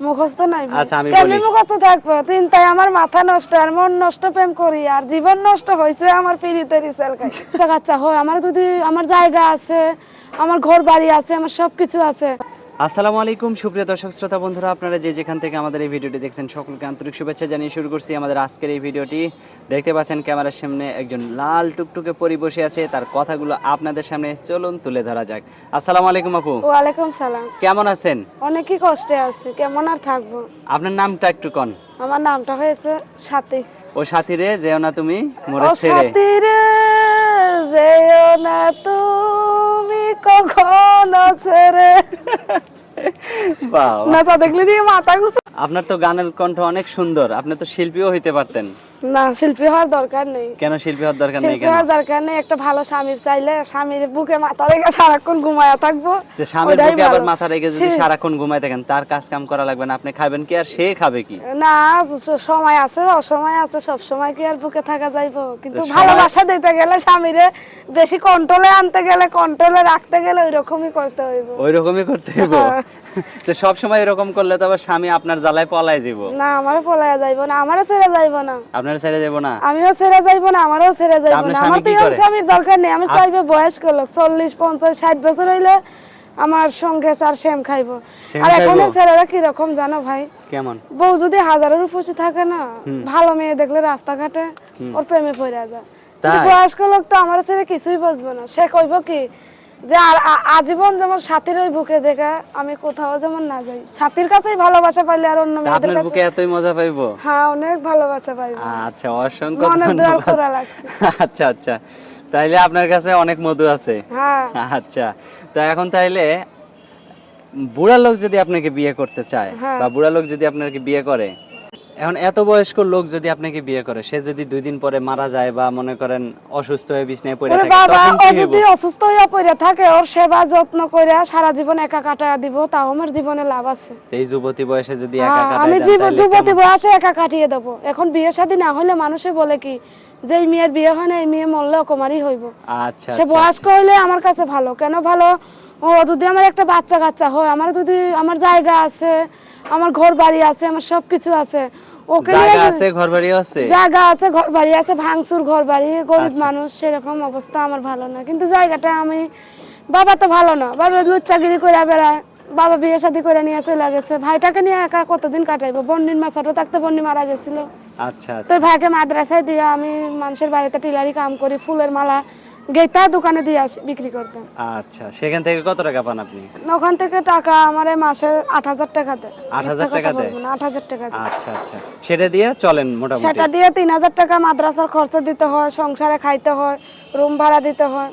মুখস্থ নাই। আচ্ছা, আমি বলি। মুখস্থ থাকব চিন্তায় আমার মাথা নষ্ট আর মন নষ্ট প্রেম করি আর জীবন নষ্ট হয়েছে আমার পিড়িতে রিসেল খাই আচ্ছা হয় আমার যদি আমার জায়গা আছে আমার ঘর বাড়ি আছে আমার সবকিছু আছে আসসালামু আলাইকুম সুপ্রিয় দর্শক শ্রোতা বন্ধুরা আপনারা যে যেখান থেকে আমাদের এই ভিডিওটি দেখছেন সকলকে আন্তরিক শুভেচ্ছা জানিয়ে শুরু করছি আমাদের আজকের এই ভিডিওটি। দেখতে পাচ্ছেন ক্যামেরার সামনে একজন লাল টুকটুকে পরি বসে আছে তার কথাগুলো আপনাদের সামনে চলুন তুলে ধরা যাক। আসসালামু আলাইকুম আপু। ওয়ালাইকুম সালাম। কেমন আছেন? অনেকই কষ্টে আছি কেমন আর থাকব? আপনার নামটা একটু কন। আমার নামটা হয়েছে সাথী। ও সাথী রে যেও না তুমি মোরে ও ছেড়ে সাথী রে যেও না তুমি। ছেড়ে। বাবা। দেখলে মাথা আপনার তো গানের কণ্ঠ অনেক সুন্দর আপনি তো শিল্পীও হইতে পারতেন। না শিল্পী হওয়ার দরকার নেই। কেন শিল্পী হওয়ার দরকার নেই শিল্পী হওয়ার দরকার নেই একটা ভালো স্বামীর চাইলে স্বামীর বুকে মাথা রেখে সারাক্ষণ ঘুমায়া থাকব। যে স্বামীর বুকে আবার মাথা রেখে যদি সারাক্ষণ ঘুমাই থাকেন তার কাজ কাম করা লাগবে না। আপনি খাবেন কি আর সে খাবে কি? না সময় আছে অসময় আছে সব সময় কি আর বুকে থাকা যাইবো? কিন্তু ভালোবাসা দিতে গেলে স্বামীরে বেশি কন্ট্রোলে আনতে গেলে কন্ট্রোলে রাখতে গেলে ওই রকমই করতে হইব। ওই রকমই করতে হইব? হ্যাঁ। তো সব সময় এরকম করলে তো আবার স্বামী আপনার জ্বালায় পলায় যাব না আমারও পলায়া যাইবো না আমারও ছেড়ে যাইবো না। আপনার ছেড়ে যাব না। আমিও ছেড়ে যাইবো না আমারও ছেড়ে যাইবো আপনার না। আমার তো কি স্বামীর দরকার নেই আমি চাইব বয়স্ক লোক চল্লিশ পঞ্চাশ ষাট বছর হইলে আমার সঙ্গে চার সেম খাইবো। আর এখন? ছেলেরা কীরকম জানো ভাই? কেমন? বউ যদি হাজারের উপসি থাকে না ভালো মেয়ে দেখলে রাস্তাঘাটে ওর প্রেমে পড়ে যায়? বয়স্ক লোক তো আমার ছেলে কিছুই বুঝবে না। সে কইব কি যে আর আজীবন যেমন সাথীর ওই বুকে দেখা আমি কোথাও যেমন না যাই। সাথীর কাছেই ভালোবাসা পাইলে আর অন্য মেয়েদের আপনার বুকে এতই মজা পাইবো? হ্যাঁ অনেক ভালোবাসা পাইব। আচ্ছা অসংখ্য ধন্যবাদ। আচ্ছা আচ্ছা। তাইলে আপনার কাছে অনেক মধু আছে। হ্যাঁ। আচ্ছা তো এখন তাইলে বুড়া লোক যদি আপনাকে বিয়ে করতে চায় হ্যাঁ। বা বুড়া লোক যদি আপনাকে বিয়ে করে এখন এত বয়স্ক লোক যদি আপনাকে বিয়ে করে সে যদি দুই দিন পরে মারা যায় বা মনে করেন অসুস্থ হয়ে বিছনায় পড়ে থাকে বাবা তখন ও কি হইব? যদি অসুস্থ হইয়া পড়ে থাকে ওর সেবা যত্ন করে সারা জীবন একা কাটায় দিব তাও আমার জীবনে লাভ আছে। এই যুবতী বয়সে যদি একা হ্যাঁ, কাটায় আমি যুবতী বয়সে একা কাটিয়ে দেবো। এখন বিয়ে শাদী না হলে মানুষে বলে কি যে এই মেয়ের বিয়ে হয় না এই মেয়ে মরলে অকুমারই হইব। আচ্ছা সে আচ্ছা বয়স্ক হইলে আমার কাছে ভালো কেন ভালো? ও যদি আমার একটা বাচ্চা কাচ্চা হয় আমার যদি আমার জায়গা আছে আমার ঘর বাড়ি আছে আমার সবকিছু আছে ওকে নিয়ে জায়গা আছে ঘর বাড়িও আছে? জায়গা আছে ঘর বাড়ি আছে ভাঙচুর ঘর বাড়ি গরিব আচ্ছা। মানুষ সেরকম অবস্থা আমার ভালো না। কিন্তু জায়গাটা আমি বাবা তো ভালো না। বাবা লুচ্চাগিরি করে বেড়ায় বাবা বিয়ে শাদী করে নিয়ে চলে গেছে। ভাইটাকে নিয়ে একা কতদিন কাটাইবো? বন্নির মা ছোট থাকতে বন্নি মারা গেছিল। আচ্ছা আচ্ছা। তোর ভাইকে মাদ্রাসায় দিয়ে আমি মানুষের বাড়িতে টিলারি কাম করি ফুলের মালা গেতা দোকানে দিয়ে আসি বিক্রি করতাম। আচ্ছা সেখান থেকে কত টাকা পান আপনি? ওখান থেকে টাকা আমার মাসে আট হাজার টাকা দেয়। 8,000 টাকা দেয়? আট হাজার টাকা আচ্ছা আচ্ছা। সেটা দিয়ে চলেন মোটামুটি? সেটা দিয়ে তিন হাজার টাকা মাদ্রাসার খরচ দিতে হয় সংসারে খাইতে হয় রুম ভাড়া দিতে হয়।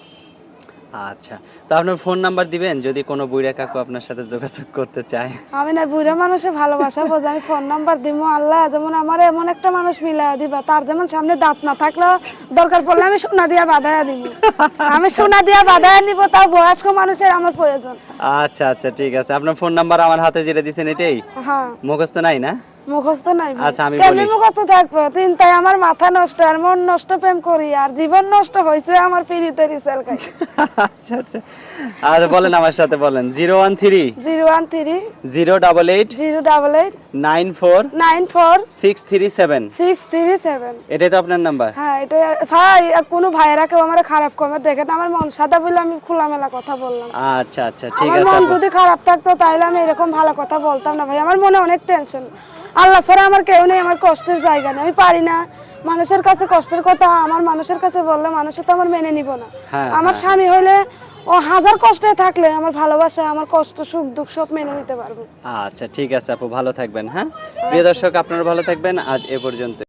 আচ্ছা তো আপনার ফোন নাম্বার দিবেন? যদি কোনো বুড়া কাকু আপনার সাথে যোগাযোগ করতে চায়। আমি না বুড়া মানুষের ভালোবাসা বোঝে আমি ফোন নাম্বার দিব আল্লাহ যেমন আমার এমন একটা মানুষ মিলা দিবা তার যেমন সামনে দাঁত না থাকলেও দরকার পড়লে আমি সোনা দিয়া বাধায়া দিব আমি সোনা দিয়া বাধায়া নিব তাও বয়স্ক মানুষের আমার প্রয়োজন। আচ্ছা আচ্ছা ঠিক আছে। আপনার ফোন নাম্বার আমার হাতে যেটা দিছেন এটাই? হ্যাঁ। মুখস্থ নাই না? মুখস্থ নাই আচ্ছা, আমি বলি। মুখস্থ থাকব? আমার মাথা নষ্ট আর মন নষ্ট প্রেম করি আর জীবন নষ্ট হয়েছে আমার পিড়িতে রিসেল খাই। আচ্ছা আচ্ছা। আর বলেন আমার সাথে বলেন। Zero one three. Zero one three. Zero double eight. Zero double eight. Nine four. Nine four. Six three seven. Six three seven. এটাই তো আপনার নাম্বার? হ্যাঁ এটা ভাই কোনো ভাইয়েরা কেউ আমার খারাপ কমে দেখে না আমার মন সাদা বলে আমি খোলামেলা কথা বললাম। আচ্ছা আচ্ছা ঠিক আমার আছে মন যদি খারাপ থাকতো তাহলে আমি এরকম ভালো কথা বলতাম না ভাই। আমার মনে অনেক টেনশন আল্লাহ ছাড়া আমার কেউ নেই আমার কষ্টের জায়গা নেই। আমি পারি না। মানুষের কাছে কষ্টের কথা আমার মানুষের কাছে বললে মানুষ তো আমার মেনে নিব না। হ্যাঁ, আমার স্বামী হইলে ও হাজার কষ্টে থাকলে আমার ভালোবাসা আমার কষ্ট সুখ দুঃখ সব মেনে নিতে পারব। আচ্ছা ঠিক আছে আপু ভালো থাকবেন হ্যাঁ? প্রিয় দর্শক আপনারা ভালো থাকবেন। আজ এ পর্যন্ত